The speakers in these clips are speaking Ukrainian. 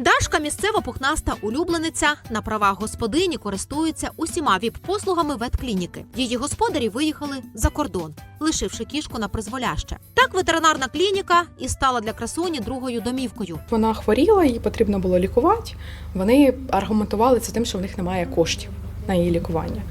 Дашка місцева пухнаста улюблениця на правах господині користується усіма віп-послугами ветклініки. Її господарі виїхали за кордон, лишивши кішку на призволяще. Так ветеринарна клініка і стала для красуні другою домівкою. Вона хворіла, її потрібно було лікувати. Вони аргументували це тим, що в них немає коштів на її лікування.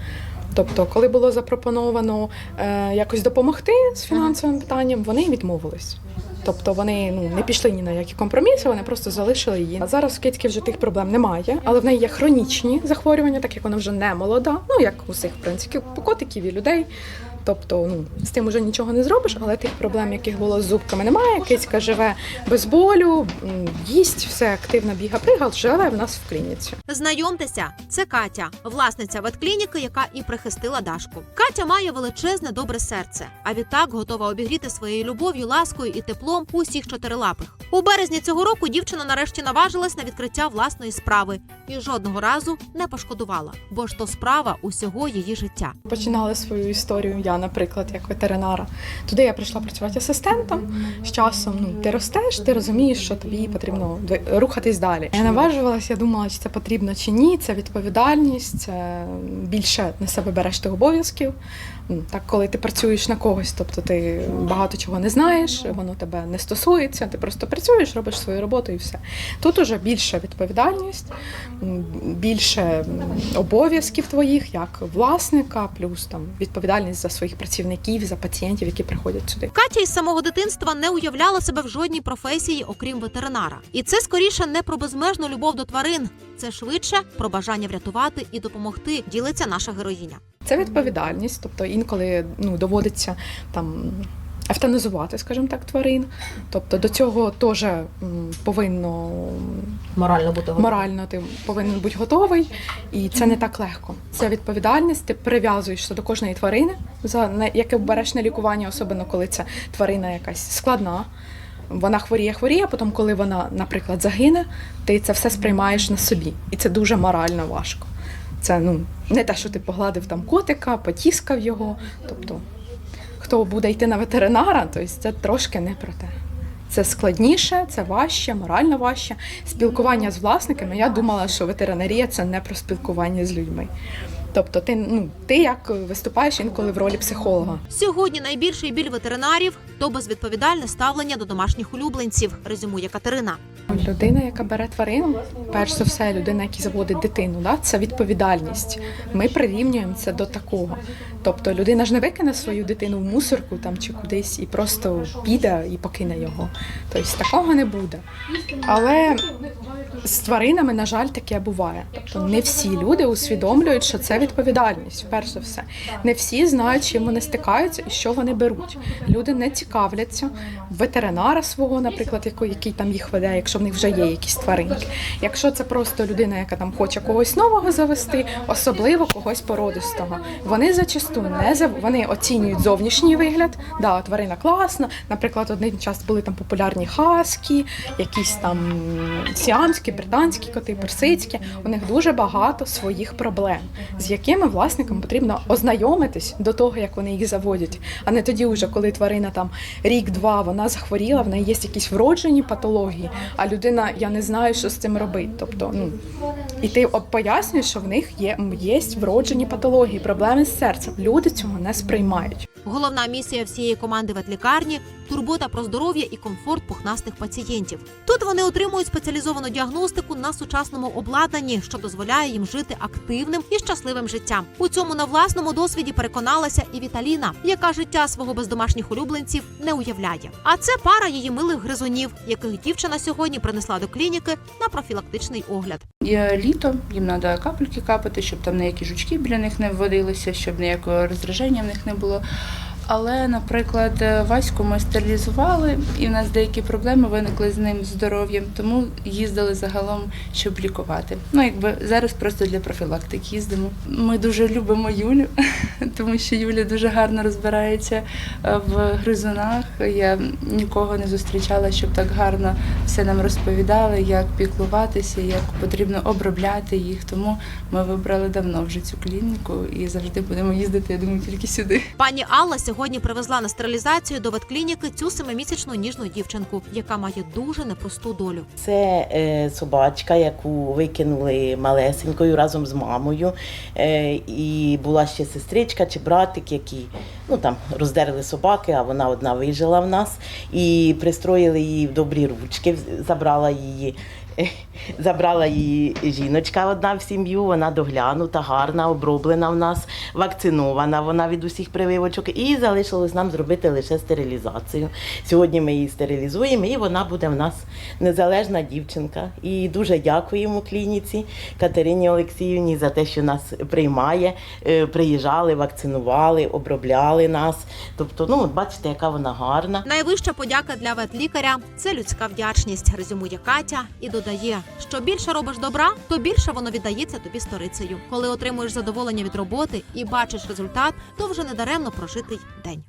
Тобто, коли було запропоновано е, якось допомогти з фінансовим питанням, вони відмовились. Тобто вони ну не пішли ні на які компроміси, вони просто залишили її. А зараз в Китьки вже тих проблем немає, але в неї є хронічні захворювання, так як вона вже не молода. Ну як усіх в принципі, у котиків і людей. Тобто, ну з тим уже нічого не зробиш, але тих проблем, яких було з зубками, немає. Кицька живе без болю, їсть, все активно біга пригал, живе в нас в клініці. Знайомтеся, це Катя, власниця ветклініки, яка і прихистила Дашку. Катя має величезне добре серце, а відтак готова обігріти своєю любов'ю, ласкою і теплом усіх чотирилапих. У березні цього року дівчина нарешті наважилась на відкриття власної справи і жодного разу не пошкодувала, бо ж то справа усього її життя. Починала свою історію я, наприклад, як ветеринара. Туди я прийшла працювати асистентом. З часом ну ти ростеш, ти розумієш, що тобі потрібно рухатись далі. Я наважувалася, я думала, чи це потрібно чи ні. Це відповідальність, це більше на себе береш ти обов'язків. Ну, Так, коли ти працюєш на когось, тобто ти багато чого не знаєш, воно тебе не стосується, ти просто працюєш, робиш свою роботу і все. Тут уже більше відповідальність, більше обов'язків твоїх як власника, плюс там відповідальність за своїх працівників, за пацієнтів, які приходять сюди. Катя із самого дитинства не уявляла себе в жодній професії, окрім ветеринара. І це скоріше не про безмежну любов до тварин. Це швидше про бажання врятувати і допомогти. Ділиться наша героїня. Це відповідальність, тобто інколи ну, доводиться там. Евтаназувати, скажімо так, тварин. Тобто до цього теж повинно Морально бути готовим. морально ти повинен бути готовий, і це не так легко. Це відповідальність. Ти прив'язуєшся до кожної тварини, за яке береш на лікування, особливо коли це тварина якась складна. Вона хворіє, хворіє, потім, коли вона, наприклад, загине, ти це все сприймаєш на собі, і це дуже морально важко. Це ну не те, що ти погладив там котика, потіскав його. Тобто, хто буде йти на ветеринара, то це трошки не про те. Це складніше, це важче, морально важче. Спілкування з власниками. Я думала, що ветеринарія це не про спілкування з людьми. Тобто, ти ну ти як виступаєш інколи в ролі психолога. Сьогодні найбільший біль ветеринарів то безвідповідальне ставлення до домашніх улюбленців. Резюмує Катерина. Людина, яка бере тварину, перш за все, людина, яка заводить дитину, да, це відповідальність. Ми прирівнюємо це до такого. Тобто людина ж не викине свою дитину в мусорку там чи кудись і просто піде і покине його. Тобто такого не буде. Але з тваринами, на жаль, таке буває. Тобто не всі люди усвідомлюють, що це відповідальність, перш за все. Не всі знають, чим вони стикаються і що вони беруть. Люди не цікавляться ветеринара свого, наприклад, який, там їх веде, якщо в них вже є якісь тваринки. Якщо це просто людина, яка там хоче когось нового завести, особливо когось породистого, вони зачасту не зав... вони оцінюють зовнішній вигляд. Да, тварина класна. Наприклад, один час були там популярні хаски, якісь там сіамські, британські коти, персидські. У них дуже багато своїх проблем, з якими власникам потрібно ознайомитись до того, як вони їх заводять, а не тоді, вже коли тварина там рік-два вона захворіла, в неї є якісь вроджені патології, а людина я не знаю, що з цим робити. Тобто, ну і ти пояснюєш, що в них є, є вроджені патології, проблеми з серцем. Люди цього не сприймають. Головна місія всієї команди ветлікарні турбота про здоров'я і комфорт пухнастих пацієнтів. Тут вони отримують спеціалізовану діагностику на сучасному обладнанні, що дозволяє їм жити активним і щасливим життям. У цьому на власному досвіді переконалася і Віталіна, яка життя свого без домашніх улюбленців не уявляє. А це пара її милих гризунів, яких дівчина сьогодні принесла до клініки на профілактичний огляд. Я літо, їм треба капельки капати, щоб там ніякі жучки біля них не вводилися, щоб ніякого роздраження в них не було. Але, наприклад, Ваську ми стерилізували, і в нас деякі проблеми виникли з ним здоров'ям, тому їздили загалом, щоб лікувати. Ну, якби зараз просто для профілактики їздимо. Ми дуже любимо Юлю, тому що Юля дуже гарно розбирається е, в гризунах. Я нікого не зустрічала, щоб так гарно все нам розповідали, як піклуватися, як потрібно обробляти їх. Тому ми вибрали давно вже цю клініку і завжди будемо їздити. Я думаю, тільки сюди. Пані Алла сьогодні сьогодні привезла на стерилізацію до ветклініки цю семимісячну ніжну дівчинку, яка має дуже непросту долю. Це е, собачка, яку викинули малесенькою разом з мамою. Е, і була ще сестричка чи братик, які ну, там, роздерли собаки, а вона одна вижила в нас. І пристроїли її в добрі ручки, забрала її. Забрала її жіночка одна в сім'ю, вона доглянута, гарна, оброблена в нас, вакцинована вона від усіх прививочок. І залишилось нам зробити лише стерилізацію. Сьогодні ми її стерилізуємо, і вона буде в нас незалежна дівчинка. І дуже дякуємо клініці Катерині Олексіївні за те, що нас приймає. Е, Приїжджали, вакцинували, обробляли нас. Тобто, ну от бачите, яка вона гарна. Найвища подяка для ветлікаря це людська вдячність, резюмує Катя і додає, що більше робиш добра, то більше воно віддається тобі сторицею. Коли отримуєш задоволення від роботи і бачиш результат, то вже не даремно прожитий день.